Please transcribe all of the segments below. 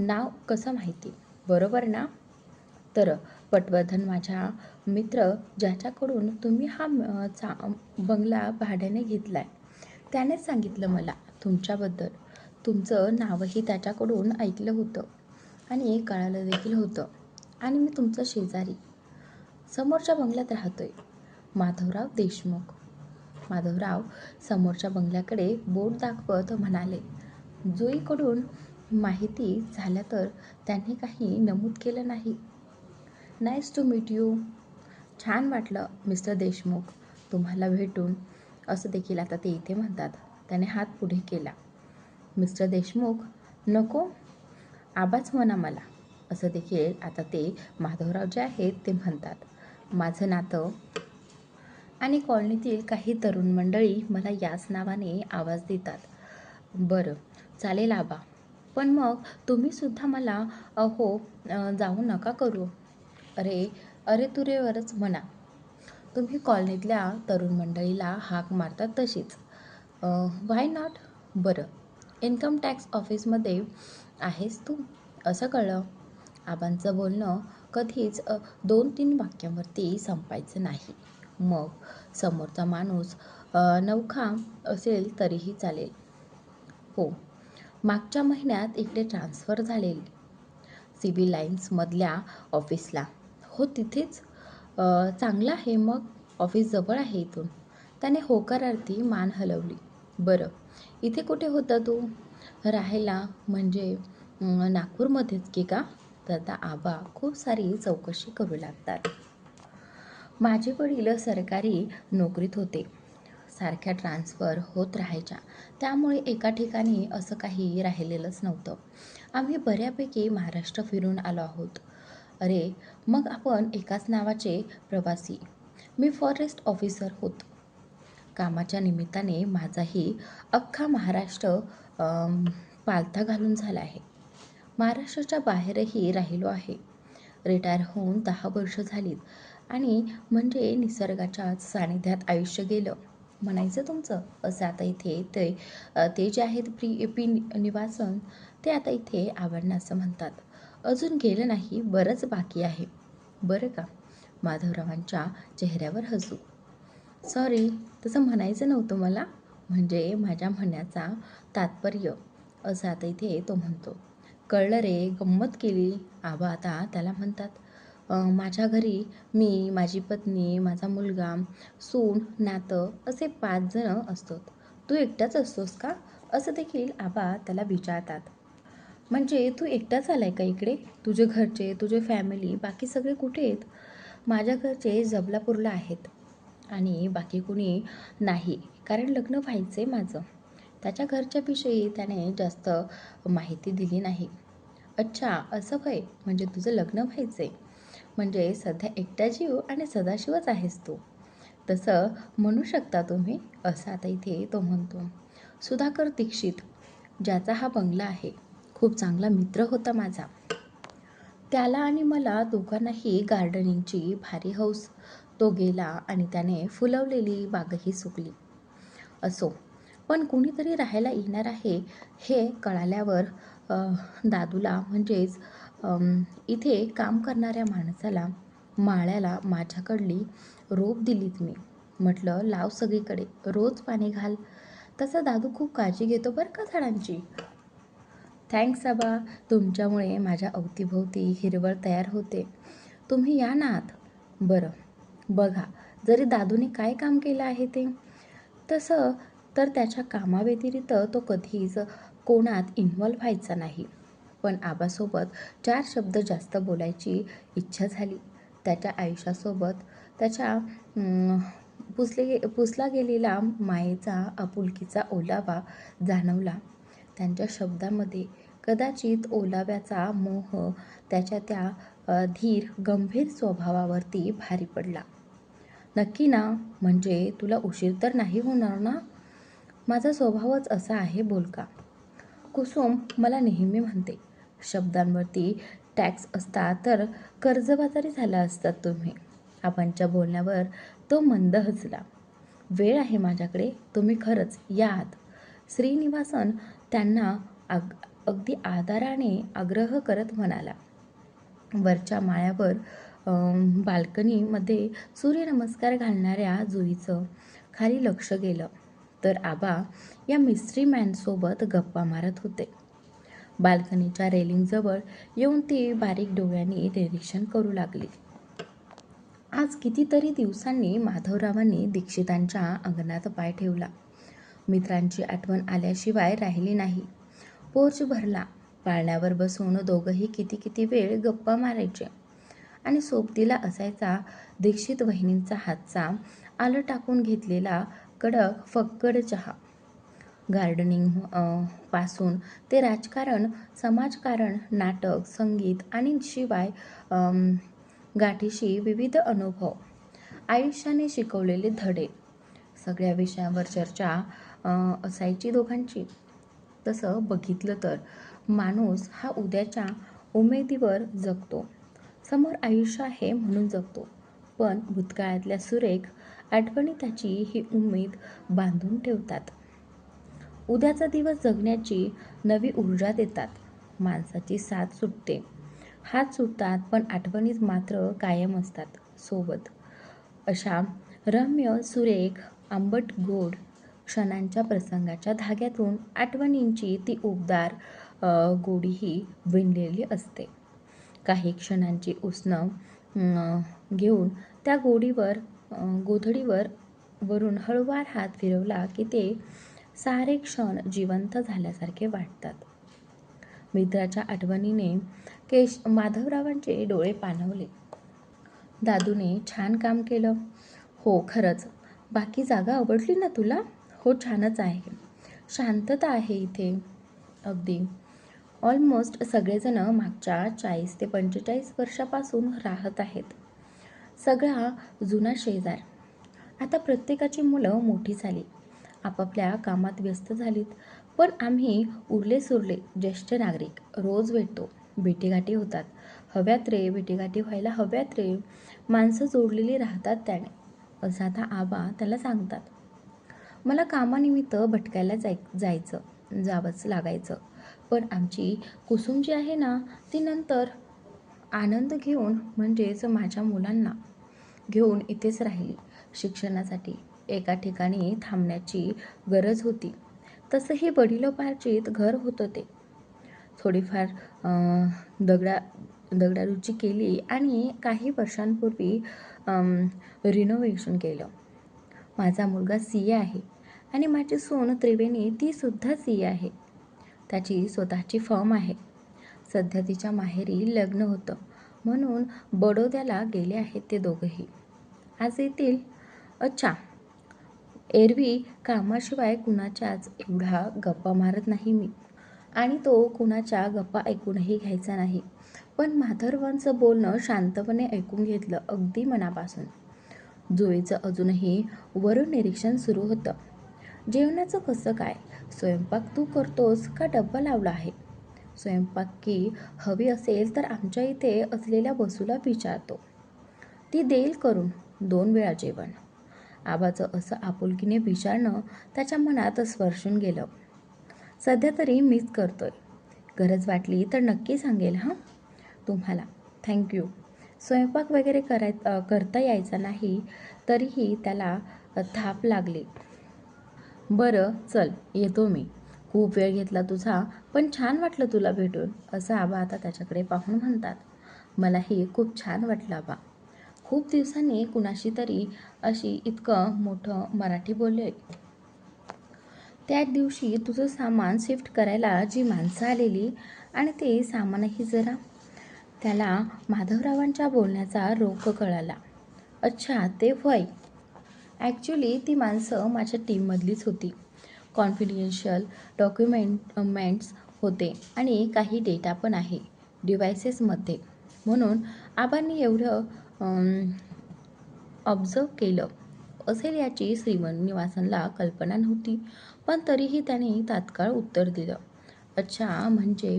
नाव कसं माहिती? बरोबर ना? तर पटवर्धन माझ्या मित्र ज्याच्याकडून तुम्ही हा चा बंगला भाड्याने घेतला आहे त्यानेच सांगितलं मला तुमच्याबद्दल. तुमचं नावही त्याच्याकडून ऐकलं होतं आणि कळालं देखील होतं. आणि मी तुमचं शेजारी समोरच्या बंगल्यात राहतो आहे माधवराव देशमुख. माधवराव समोरच्या बंगल्याकडे बोट दाखवत म्हणाले जुईकडून माहिती झाल्या तर त्यांनी काही नमूद केलं नाही. नाईस टू मीट यू छान वाटलं मिस्टर देशमुख. तुम्हाला भेटून. असं देखील आता ते इथे म्हणतात. त्याने हात पुढे केला. मिस्टर देशमुख नको. आबाच म्हणा मला. असं देखील आता ते माधवराव जे आहेत ते म्हणतात. माझं नातं आणि कॉलनीतील काही तरुण मंडळी मला याच नावाने आवाज देतात. बरं. चालेल आबा. पण मग तुम्हीसुद्धा मला अहो जाऊ नका करू. अरे अरे तुरेवरच म्हणा. तुम्ही कॉलनीतल्या तरुण मंडळीला हाक मारतात तशीच. व्हाय नॉट बरं इन्कम टॅक्स ऑफिसमध्ये आहेस तू असं कळलं. आबांचं बोलणं कधीच दोन तीन वाक्यांवरती संपायचं नाही. मग समोरचा माणूस नवखा असेल तरीही चालेल. हो मागच्या महिन्यात इकडे ट्रान्स्फर झालेली. सिव्हिल लाईन्समधल्या ऑफिसला. हो तिथेच. चांगलं आहे मग. ऑफिस जवळ आहे इथून. त्याने होकारार्थी मान हलवली. बरं. इथे कुठे होता तू? राहायला म्हणजे नागपूरमध्येच की का? तर आता आबा खूप सारी चौकशी करू लागतात. माझे वडील सरकारी नोकरीत होते. सारख्या ट्रान्सफर होत राहायच्या. त्यामुळे एका ठिकाणी असं काही राहिलेलंच नव्हतं. आम्ही बऱ्यापैकी महाराष्ट्र फिरून आलो आहोत. अरे मग आपण एकाच नावाचे प्रवासी. मी फॉरेस्ट ऑफिसर होत. कामाच्या निमित्ताने माझाही अख्खा महाराष्ट्र पालथा घालून झाला आहे. महाराष्ट्राच्या बाहेरही राहिलो आहे. रिटायर होऊन दहा वर्ष झालीत आणि म्हणजे निसर्गाच्याच सानिध्यात आयुष्य गेलं. म्हणायचं तुमचं? असं आता इथे ते ते जे आहेत प्री पी निवासन ते आता इथे आवडणं असं म्हणतात. अजून गेलं नाही बरंच बाकी आहे. बरं का? माधवरावांच्या चेहऱ्यावर हसू. सॉरी तसं म्हणायचं नव्हतं मला. म्हणजे माझ्या म्हणण्याचा तात्पर्य असं आता इथे तो म्हणतो. कळलं रे गंमत केली. आबा आता त्याला म्हणतात माझ्या घरी मी माझी पत्नी माझा मुलगा सून नातं असे पाच जण तू एकटाच असतोस का? असं देखील आबा त्याला विचारतात. म्हणजे तू एकटाच आलाय का इकडे? तुझे घरचे तुझे फॅमिली बाकी सगळे कुठे आहेत? माझ्या घरचे जबलापूरला आहेत. आणि बाकी कुणी नाही कारण लग्न व्हायचं आहे माझं. त्याच्या घरच्याविषयी त्याने जास्त माहिती दिली नाही. अच्छा असं काय? म्हणजे तुझं लग्न व्हायचं आहे म्हणजे सध्या एकटा जीव आणि सदाशिवच आहेस तू. तसं म्हणू शकता तुम्ही असं आता इथे तो म्हणतो. सुधाकर दीक्षित ज्याचा हा बंगला आहे खूप चांगला मित्र होता माझा. त्याला आणि मला दोघांनाही गार्डनिंगची भारी हौस. तो गेला आणि त्याने फुलवलेली बागही सुकली. असो पण कुणीतरी राहायला येणार आहे हे कळाल्यावर दादूला म्हणजेच इथे काम करणाऱ्या माणसाला माळ्याला माझ्याकडली रोप दिलीत मी. म्हटलं लाव सगळीकडे रोज पाणी घाल. तसा दादू खूप काळजी घेतो बरं का झाडांची? थँक्स आबा. तुमच्यामुळे माझ्या अवतीभोवती हिरवळ तयार होते. तुम्ही या ना आत. बरं. बघा जरी दादूने काय काम केलं आहे ते? तसं तर त्याच्या कामाव्यतिरिक्त तो कधीच कोणात इन्व्हॉल्व व्हायचा नाही. पण आबासोबत चार शब्द जास्त बोलायची इच्छा झाली. त्याच्या आयुष्यासोबत त्याच्या पुसले पुसले पुसला गेलेला मायेचा आपुलकीचा ओलावा जाणवला. त्यांच्या शब्दामध्ये कदाचित ओलाव्याचा मोह त्याच्या त्या धीर गंभीर स्वभावावरती भारी पडला. नक्की ना म्हणजे तुला उशीर तर नाही होणार ना? माझा स्वभावच असा आहे बोलका कुसुम मला नेहमी म्हणते. शब्दांवरती टॅक्स असता तर कर्जबाजारी झाला असतात तुम्ही. आपणच्या बोलण्यावर तो मंद हसला. वेळ आहे माझ्याकडे तुम्ही खरंच या आत श्रीनिवासन त्यांना आग अगदी आदाराने आग्रह करत म्हणाला. वरच्या माळ्यावर बाल्कनीमध्ये सूर्यनमस्कार घालणाऱ्या जुईचं खाली लक्ष गेलं. तर आबा या मिस्ट्री मॅनसोबत गप्पा मारत होते. बाल्कनीच्या रेलिंगजवळ येऊन ती बारीक डोळ्यांनी निरीक्षण करू लागली. आज कितीतरी दिवसांनी माधवरावांनी दीक्षितांच्या अंगणात पाय ठेवला. मित्रांची आठवण आल्याशिवाय राहिली नाही. पोर्च भरला. पाळण्यावर बसून दोघंही किती किती वेळ गप्पा मारायचे. आणि सोबतीला असायचा दीक्षित वहिनींचा हातचा आलं टाकून घेतलेला कडक फक्कड चहा. गार्डनिंगपासून. ते राजकारण समाजकारण नाटक संगीत आणि शिवाय गाठीशी विविध अनुभव आयुष्याने शिकवलेले धडे. सगळ्या विषयावर चर्चा असायची दोघांची. तसं बघितलं तर माणूस हा उद्याच्या उमेदीवर जगतो. समोर आयुष्य आहे म्हणून जगतो. पण भूतकाळातल्या सुरेख आठवणी त्याची ही उमेद बांधून ठेवतात. उद्याचा दिवस जगण्याची नवी ऊर्जा देतात. माणसाची साथ सुटते. हात सुटतात पण आठवणीत मात्र कायम असतात. सोबत. अशा रम्य सुरेख आंबट गोड क्षणांच्या प्रसंगाच्या धाग्यातून आठवणींची ती उबदार गोडीही विणलेली असते. काही क्षणांची उष्ण घेऊन त्या गोडीवर गोधडीवर वरून हळुवार हात फिरवला की ते सारे क्षण जिवंत झाल्यासारखे वाटतात. मित्राच्या आठवणीने केश माधवरावांचे डोळे पाणवले दादूने छान काम केलं. हो खरंच. बाकी जागा आवडली ना तुला? हो छानच आहे. शांतता आहे इथे. अगदी. ऑलमोस्ट सगळेजण मागच्या चाळीस ते पंचेचाळीस वर्षापासून राहत आहेत. सगळा जुना शेजार. आता प्रत्येकाची मुलं मोठी झाली. आपापल्या कामात व्यस्त झालीत. पण आम्ही उरले सुरले ज्येष्ठ नागरिक रोज भेटतो. भेटीगाठी होतात. हव्यात रे भेटीगाठी व्हायला हव्यात रे. माणसं जोडलेली राहतात त्याने. असं आता आबा त्याला सांगतात. मला कामानिमित्त भटकायला जाय जायचं जावंच लागायचं. पण आमची कुसुम जी आहे ना ती नंतर आनंद घेऊन म्हणजेच माझ्या मुलांना घेऊन इथेच राहिली. शिक्षणासाठी एका ठिकाणी थांबण्याची गरज होती. तसंही वडिलोपार्जित घर होतं ते. थोडीफार दगडा दगडारुची केली आणि काही वर्षांपूर्वी रिनोव्हेशन केलं. माझा मुलगा सी ए आहे आणि माझी सून त्रिवेणी तीसुद्धा सी ए आहे. त्याची स्वतःची फॉर्म आहे. सध्या तिच्या माहेरी लग्न होतं. म्हणून बडोद्याला गेले आहेत ते दोघंही. आज येतील? अच्छा एरवी कामाशिवाय कुणाच्याच एवढा गप्पा मारत नाही मी. आणि तो कुणाच्या गप्पा ऐकूनही घ्यायचा नाही. पण माधवरावांचं बोलणं शांतपणे ऐकून घेतलं अगदी मनापासून. जुईचं अजूनही वरून निरीक्षण सुरू होतं. जेवणाचं कसं काय? स्वयंपाक तू करतोस का डब्बा लावला आहे? स्वयंपाक की हवी असेल तर आमच्या इथे असलेल्या बसूला विचारतो. ती देईल करून दोन वेळा जेवण. आबाचं असं आपुलकीने विचारणं त्याच्या मनात स्पर्शून गेलं. सध्या तरी मीच करतोय. गरज वाटली तर नक्की सांगेल हां? तुम्हाला. थँक्यू स्वयंपाक वगैरे कराय करता यायचा नाही तरीही त्याला थाप लागली. बरं चल येतो मी. खूप वेळ घेतला तुझा पण छान वाटलं तुला भेटून असं आबा आता त्याच्याकडे पाहून म्हणतात. मलाही खूप छान वाटलं आबा. खूप दिवसांनी कुणाशी तरी अशी इतकं मोठं मराठी बोलले. त्या दिवशी तुझं सामान शिफ्ट करायला जी माणसं आलेली आणि ते सामानही जरा त्याला माधवरावांच्या बोलण्याचा रोख कळाला. अच्छा ते वय ॲक्च्युली ती माणसं माझ्या टीममधलीच होती. कॉन्फिडेन्शियल डॉक्युमेंटमेंट्स होते आणि काही डेटा पण आहे डिव्हायसेसमध्ये. म्हणून आबांनी एवढं ऑब्झर्व केलं. असेल याची श्रीनिवासनला कल्पना नव्हती पण तरीही त्याने तात्काळ उत्तर दिलं. अच्छा म्हणजे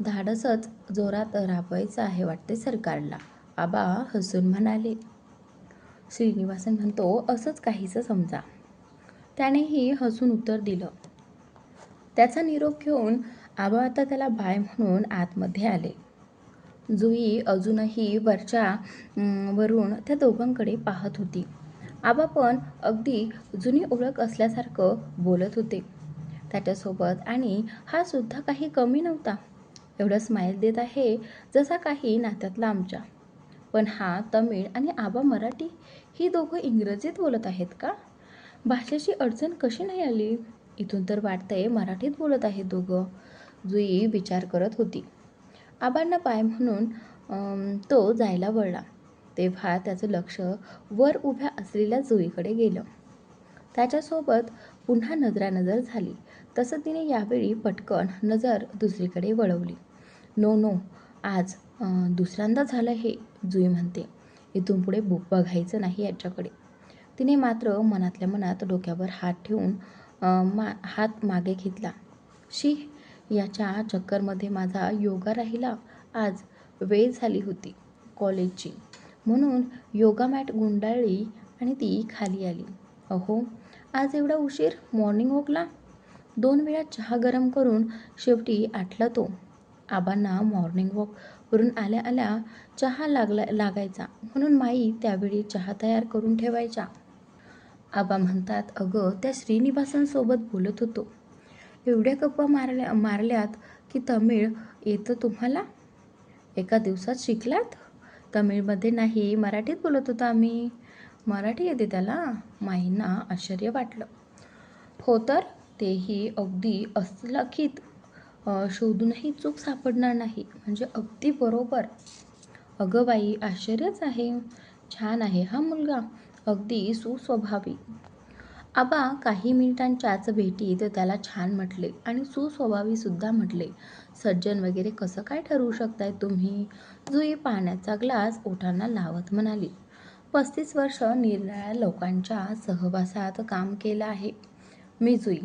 धाडसच जोरात राबवायचं आहे वाटते सरकारला. आबा हसून म्हणाले. श्रीनिवासन म्हणतो असंच काहीसं समजा. त्यानेही हसून उत्तर दिलं. त्याचा निरोप घेऊन आबा आता त्याला बाय म्हणून आतमध्ये आले. जुई अजूनही वरच्या वरून त्या दोघांकडे पाहत होती. आबा पण अगदी जुनी ओळख असल्यासारखं बोलत होते. त्याच्यासोबत आणि हा सुद्धा काही कमी नव्हता. एवढं स्माईल देत आहे जसा काही नात्यातला आमच्या. पण हा तमिळ आणि आबा मराठी ही दोघं इंग्रजीत बोलत आहेत का? भाषेची अडचण कशी नाही आली? इथून तर वाटतंय मराठीत बोलत आहेत दोघं. जुई विचार करत होती. आबांना पाय म्हणून तो जायला वळला. तेव्हा त्याचं लक्ष वर उभ्या असलेल्या जुईकडे गेलं. त्याच्यासोबत पुन्हा नजरानजर झाली. तसं तिने यावेळी पटकन नजर दुसरीकडे वळवली. नो नो आज दुसऱ्यांदा झालं हे जुई म्हणते. इथून पुढे बुक बघायचं नाही याच्याकडे. तिने मात्र मनातल्या मनात डोक्यावर हात ठेवून मा हात मागे घेतला. शी याच्या चक्करमध्ये माझा योगा राहिला. आज वेळ झाली होती कॉलेजची. म्हणून योगा मॅट गुंडाळली आणि ती खाली आली. अहो आज एवढा उशीर मॉर्निंग वॉकला दोन वेळा चहा गरम करून शेवटी आटला तो. आबांना मॉर्निंग वॉकवरून आल्या आल्या चहा लागला लागायचा. म्हणून माई त्यावेळी चहा तयार करून ठेवायच्या. आबा म्हणतात अगं त्या श्रीनिवासांसोबत बोलत होतो. एवढ्या गप्पा मारल्या मारल्यात की तमिळ येतं तुम्हाला? एका दिवसात शिकलात? तमिळमध्ये नाही मराठीत बोलत होतो आम्ही. मराठी येते त्याला. माईंना आश्चर्य वाटलं. हो तर तेही अगदी अस्लखित. शोधूनही चूक सापडणार नाही. म्हणजे अगदी बरोबर. अगं बाई आश्चर्यच आहे. छान आहे हा मुलगा. अगदी सुस्वभावी. आबा काही मिनिटांच्याच भेटीत त्याला छान म्हटले आणि सुस्वभावीसुद्धा म्हटले सज्जन वगैरे कसं काय ठरवू शकताय तुम्ही जुई पाण्याचा ग्लास ओठांना लावत म्हणाली पस्तीस वर्ष निरनिराळ्या लोकांच्या सहवासात काम केलं आहे. मी जुई.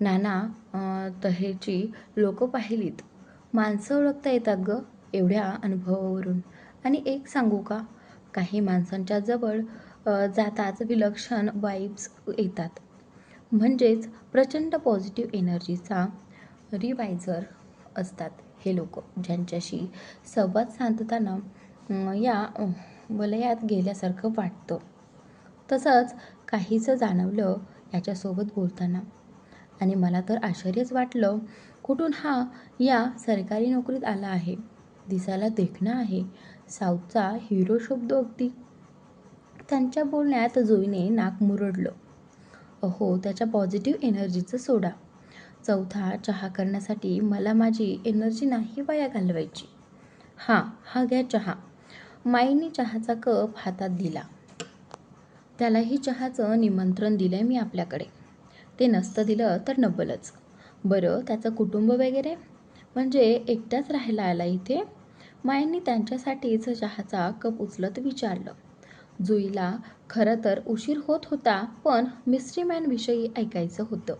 नाना तहेची तऱ्हेची लोकं पाहिलीत. माणसं ओळखता येतात ग एवढ्या अनुभवावरून. आणि एक सांगू का? काही माणसांच्या जवळ जाताच विलक्षण वाईब्स येतात. म्हणजेच प्रचंड पॉझिटिव्ह एनर्जीचा रिवायझर असतात हे लोक ज्यांच्याशी संवाद साधताना या वलयात गेल्यासारखं वाटतं. तसंच काहीचं जाणवलं याच्यासोबत बोलताना. आणि मला तर आश्चर्यच वाटलं कुठून हा या सरकारी नोकरीत आला आहे? दिसायला देखणं आहे. साऊथचा हिरो शब्द अगदी त्यांच्या बोलण्यात जोईने नाक मुरडलं. अहो त्याच्या पॉझिटिव्ह एनर्जीचं सोडा. चौथा चहा करण्यासाठी मला माझी एनर्जी नाही वाया घालवायची. हां हा घ्या चहा. माईने चहाचा कप हातात दिला. त्यालाही चहाचं निमंत्रण दिलं मी आपल्याकडे. ते नसतं दिलं तर नबलच. बरं त्याचं कुटुंब वगैरे? म्हणजे एकटाच राहायला आला इथे? मायांनी त्यांच्यासाठीच चहाचा कप उचलत विचारलं. जुईला खरं तर उशीर होत होता पण मिस्ट्री मॅनविषयी ऐकायचं होतं.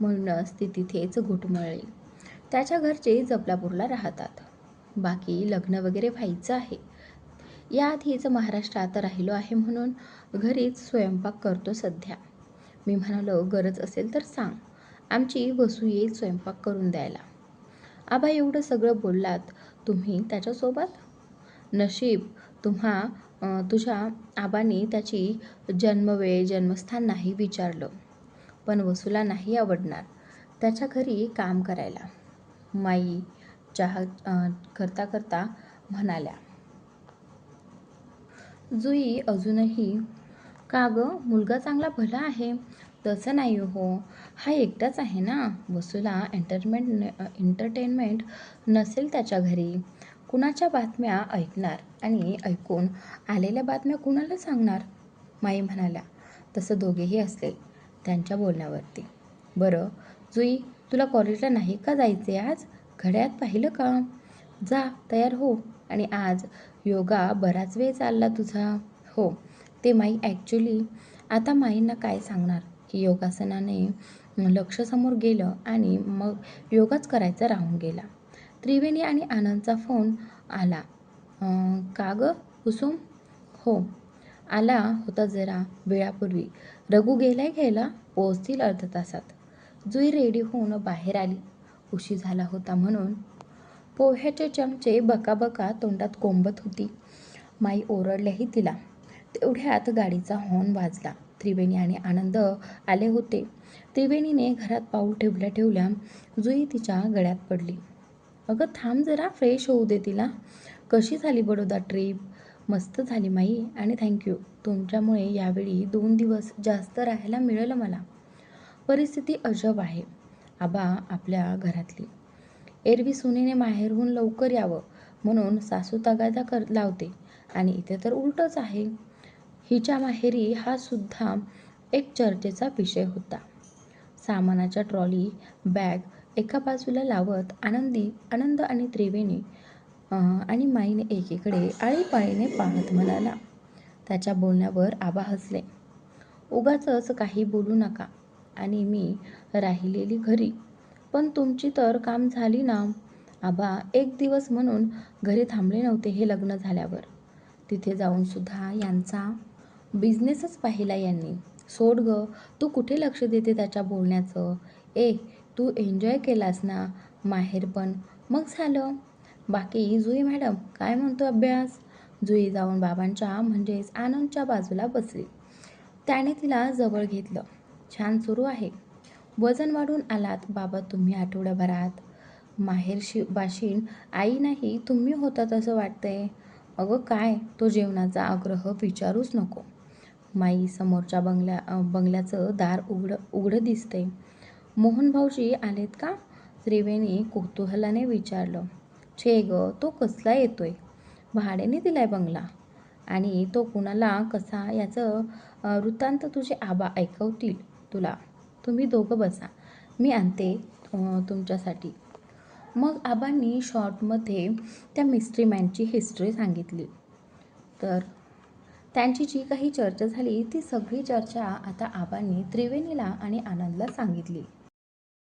म्हणूनच ती तिथेच घुटमळली त्याच्या घरचे जबलापूरला राहतात. बाकी लग्न वगैरे व्हायचं आहे. याआधीच महाराष्ट्रात राहिलो आहे म्हणून घरीच स्वयंपाक करतो सध्या. मी म्हणालो गरज असेल तर सांग. आमची वसू येईल स्वयंपाक करून द्यायला. आबा एवढं सगळं बोललात. तुम्ही त्याच्यासोबत? नशीब. तुम्हा तुझ्या आबांनी त्याची जन्मवेळ जन्मस्थान नाही विचारलं पण वसूला नाही आवडणार त्याच्या घरी काम करायला. माई चहा करता करता म्हणाल्या जुई अजूनही का गं? मुलगा चांगला भला आहे. तसं नाही हो हा एकटाच आहे ना. वसूला एंटरमेंट एंटरटेनमेंट नसेल त्याच्या घरी. कुणाच्या बातम्या ऐकणार आणि ऐकून आलेल्या बातम्या कुणाला सांगणार? माई म्हणाल्या. तसं दोघेही असले त्यांच्या बोलण्यावरती. बरं जुई तुला कॉलेजला नाही का जायचे आज? घड्यात पाहिलं का? जा तयार हो. आणि आज योगा बराच वेळ चालला तुझा. हो ते माई ॲक्च्युली आता माईंना काय सांगणार? की योगासनाने लक्ष समोर गेलं आणि मग योगाच करायचा राहून गेला. त्रिवेणी आणि आनंदचा फोन आला. का गं? कुसुम? हो. आला होता जरा वेळापूर्वी. रघु गेलाय घ्यायला? पोहोचतील अर्धा तासात. जुई रेडी होऊन बाहेर आली. उशी झाला होता म्हणून. पोह्याचे चमचे बकाबका तोंडात कोंबत होती. माई ओरडल्याही तिला. तेवढ्यात गाडीचा हॉर्न वाजला. त्रिवेणी आणि आनंद आले होते. त्रिवेणीने घरात पाऊल ठेवल्या ठेवल्या जुई तिच्या गळ्यात पडली. अगं थांब जरा फ्रेश होऊ दे तिला. कशी झाली बडोदा ट्रीप मस्त झाली माई आणि थँक्यू तुमच्यामुळे यावेळी दोन दिवस जास्त राहायला मिळालं मला. परिस्थिती अजब आहे. आबा आपल्या घरातली. एरवी सुनेने माहेरहून लवकर यावं म्हणून सासू तगादा कर लावते आणि इथे तर उलटच आहे. हिच्या माहेरी हा सुद्धा एक चर्चेचा विषय होता. सामानाच्या ट्रॉली बॅग एका बाजूला लावत आनंदी आनंद आणि त्रिवेणी आणि माईने एकीकडे आळीपाळीने पाहत म्हणाला त्याच्या बोलण्यावर आबा हसले. उगाचच काही बोलू नका. आणि मी राहिलेली घरी. पण तुमची तर काम झाली ना. आबा एक दिवस म्हणून घरी थांबले नव्हते हे लग्न झाल्यावर. तिथे जाऊन सुद्धा यांचा बिझनेसच पाहिला यांनी. सोड ग तू कुठे लक्ष देते त्याच्या बोलण्याचं? ए तू एन्जॉय केलास ना? माहेर पण. मग झालं. बाकी जुई मॅडम काय म्हणतो अभ्यास? जुई जाऊन बाबांच्या म्हणजेच आनंदच्या बाजूला बसली. त्याने तिला जवळ घेतलं. छान सुरू आहे. वजन वाढून आलात बाबा तुम्ही आठवड्याभरात माहेर शि बाशीन आई नाही तुम्ही होतात असं वाटतंय. अगं काय तो जेवणाचा आग्रह विचारूच नको. माई समोरच्या बंगल्या बंगल्याचं दार उघडं उघडं दिसते मोहन भाऊजी आलेत का? त्रिवेणी कुतूहलाने विचारलं. छे ग तो कसला येतोय? भाड्याने दिलाय बंगला. आणि तो कुणाला कसा याचं वृत्तांत तुझे आबा ऐकवतील तुला. तुम्ही दोघं बसा. मी आणते तुमच्यासाठी. मग आबांनी शॉर्टमध्ये त्या मिस्ट्री मॅनची हिस्ट्री सांगितली. तर त्यांची जी काही चर्चा झाली ती सगळी चर्चा आता आबांनी त्रिवेणीला आणि आनंदला सांगितली.